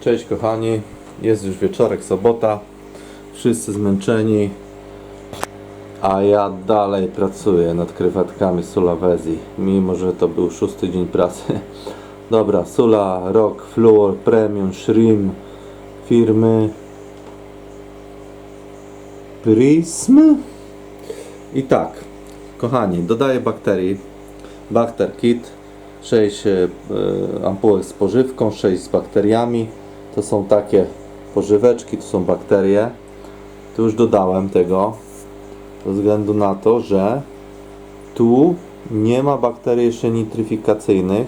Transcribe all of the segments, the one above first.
Cześć kochani, jest już wieczorek, sobota. Wszyscy zmęczeni, a ja dalej pracuję nad krewetkami Sulawesi, mimo że to był szósty dzień pracy. Dobra, Sula, Rock, Fluor, Premium, Shrimp, firmy Prism. I tak, kochani, dodaję bakterii. Bakter Kit, 6 e, ampułek z pożywką, 6 z bakteriami. To są takie pożyweczki, to są bakterie. Tu już dodałem tego, ze względu na to, że tu nie ma bakterii jeszcze nitryfikacyjnych.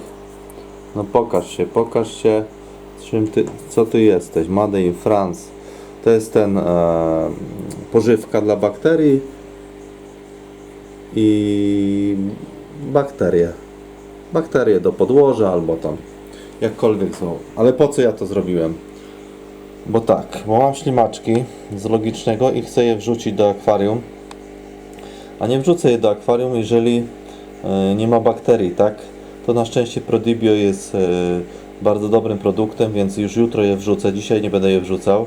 No pokaż się, pokaż się, czym ty, co ty jesteś, Made in France. To jest ten e, pożywka dla bakterii i bakterie. Bakterie do podłoża albo tam jakkolwiek są. Ale po co ja to zrobiłem? Bo tak, bo mam ślimaczki z logicznego i chcę je wrzucić do akwarium. A nie wrzucę je do akwarium, jeżeli e, nie ma bakterii, tak? To na szczęście Prodibio jest e, bardzo dobrym produktem, więc już jutro je wrzucę. Dzisiaj nie będę je wrzucał.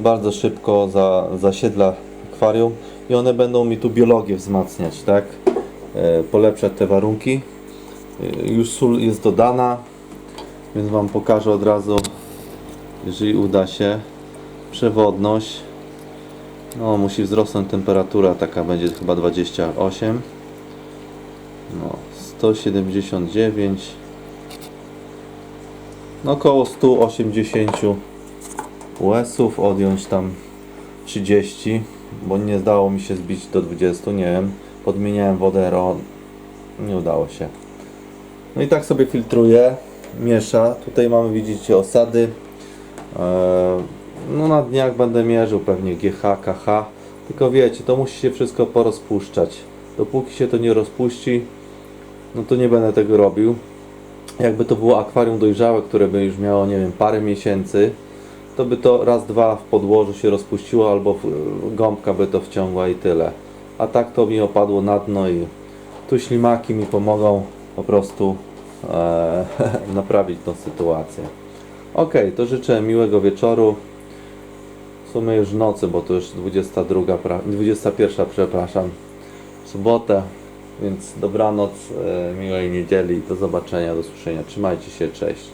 Bardzo szybko za, zasiedla akwarium i one będą mi tu biologię wzmacniać, tak? E, polepszać te warunki. Już sól jest dodana, więc Wam pokażę od razu, jeżeli uda się. Przewodność. No, musi wzrosnąć temperatura, taka będzie chyba 28. No, 179. No, około 180 US-ów, odjąć tam 30, bo nie zdało mi się zbić do 20, nie wiem. Podmieniałem wodę, ro... nie udało się. No i tak sobie filtruję, miesza. Tutaj mamy, widzicie, osady. Eee, no na dniach będę mierzył pewnie GH, KH. Tylko wiecie, to musi się wszystko porozpuszczać. Dopóki się to nie rozpuści, no to nie będę tego robił. Jakby to było akwarium dojrzałe, które by już miało, nie wiem, parę miesięcy, to by to raz, dwa w podłożu się rozpuściło, albo gąbka by to wciągła i tyle. A tak to mi opadło na dno i tu ślimaki mi pomogą po prostu e, naprawić tą sytuację. Ok, to życzę miłego wieczoru. W sumie już nocy, bo to już 22, pra- 21, przepraszam, sobotę. Więc dobranoc, e, miłej niedzieli, do zobaczenia, do słyszenia. Trzymajcie się, cześć.